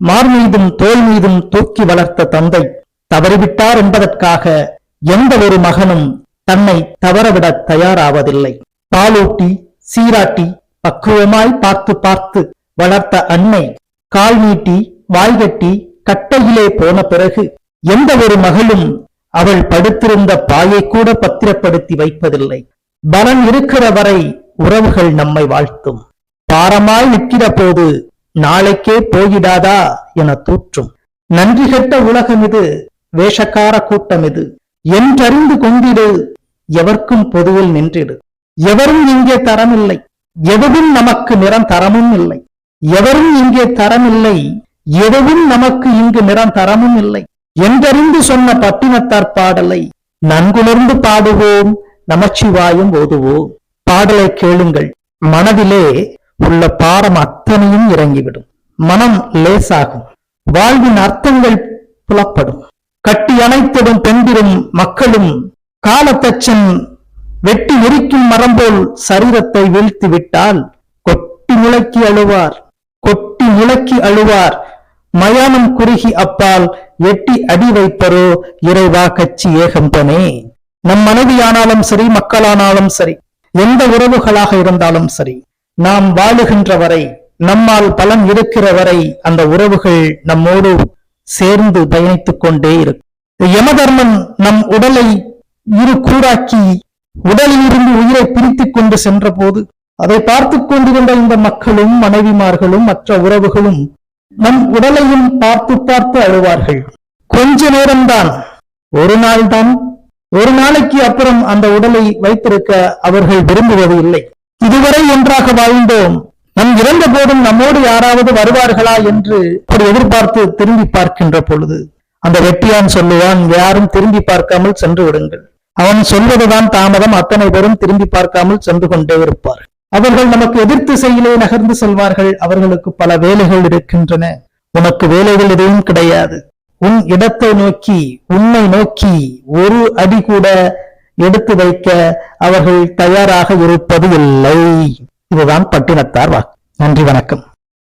மார் மீதும் தோல் மீதும் தூக்கி வளர்த்த தந்தை தவறிவிட்டார் என்பதற்காக எந்த ஒரு மகனும் தன்னை தவறவிட தயாராவதில்லை. பாலூட்டி சீராட்டி பக்குவமாய் பார்த்து பார்த்து வளர்த்த அன்னை கால் நீட்டி வாய்கட்டி கட்டையிலே போன பிறகு எந்த ஒரு மகளும் அவள் படுத்திருந்த பாயை கூட பத்திரப்படுத்தி வைப்பதில்லை. பலன் இருக்கிற வரை உறவுகள் நம்மை வாழ்த்தும். பாரமாய் நிற்கிற போது நாளைக்கே போயிடாதா என தூற்றும். நன்றி கெட்ட உலகம் இது வேஷக்கார கூட்டம் இது. என்றறிந்து கொண்டிடு எவர்க்கும் பொதுவில் நின்றிடு. எவரும் இங்கே தரமில்லை எதுவும் நமக்கு நிறம் தரமும் இல்லை. எவரும் இங்கே தரமில்லை எதுவும் நமக்கு இங்கு நிறம் தரமும் இல்லை. என்றறிந்து சொன்ன பட்டினத்தார் பாடலை நன்குணர்ந்து பாடுவோம் நமச்சிவாயம் ஓதுவோம். பாடலை கேளுங்கள் மனதிலே உள்ள பாரம் அத்தனையும் இறங்கிவிடும். மனம் லேசாகும். வாழ்வின் அர்த்தங்கள் புலப்படும். கட்டி அணைத்திடும் பெண்டிரும் மக்களும் காலத்தச்சன் வெட்டி எரிக்கும் மரம் போல் சரீரத்தை வீழ்த்தி விட்டால் கொட்டி முழக்கி அழுவார். கொட்டி முழக்கி அழுவார். மயானம் குறுகி அப்பால் எட்டி அடி வைப்பரோ இறைவா கட்சி ஏகம்பனே நம் மனைவியானாலும் சரி மக்களானாலும் சரி எந்த உறவுகளாக இருந்தாலும் சரி நாம் வாழுகின்ற வரை நம்மால் பலன் இருக்கிற வரை அந்த உறவுகள் நம்மோடு சேர்ந்து பயணித்துக் கொண்டே இருக்கும். யமதர்மன் நம் உடலை இரு கூடாக்கி உடலில் இருந்து உயிரை பிரித்துக் கொண்டு சென்ற போது அதை பார்த்துக் கொண்டிருந்த இந்த மக்களும் மனைவிமார்களும் மற்ற உறவுகளும் நம் உடலையும் பார்த்து பார்த்து அழுவார்கள். கொஞ்ச நேரம்தான் ஒரு நாள் தான் ஒரு நாளைக்கு அப்புறம் அந்த உடலை வைத்திருக்க அவர்கள் விரும்புவது இல்லை. இதுவரை ஒன்றாக வாழ்ந்தோம். நம் இறந்த போதும் நம்மோடு யாராவது வருவார்களா என்று எதிர்பார்த்து திரும்பி பார்க்கின்ற பொழுது அந்த வெட்டியான் சொல்லுவான் யாரும் திரும்பி பார்க்காமல் சென்று விடுங்கள். அவன் சொல்வதுதான் தாமதம் அத்தனை பேரும் திரும்பி பார்க்காமல் சென்று கொண்டே இருப்பார் அவர்கள் நமக்கு எதிர்த்து செய்யலே நகர்ந்து செல்வார்கள். அவர்களுக்கு பல வேலைகள் இருக்கின்றன. உனக்கு வேலைகள் எதுவும் கிடையாது. உன் இடத்தை நோக்கி உன்னை நோக்கி ஒரு அடி கூட எடுத்து வைக்க அவர்கள் தயாராக இருப்பது இல்லை. இதுதான் பட்டினத்தார் வாக்கு. நன்றி வணக்கம்.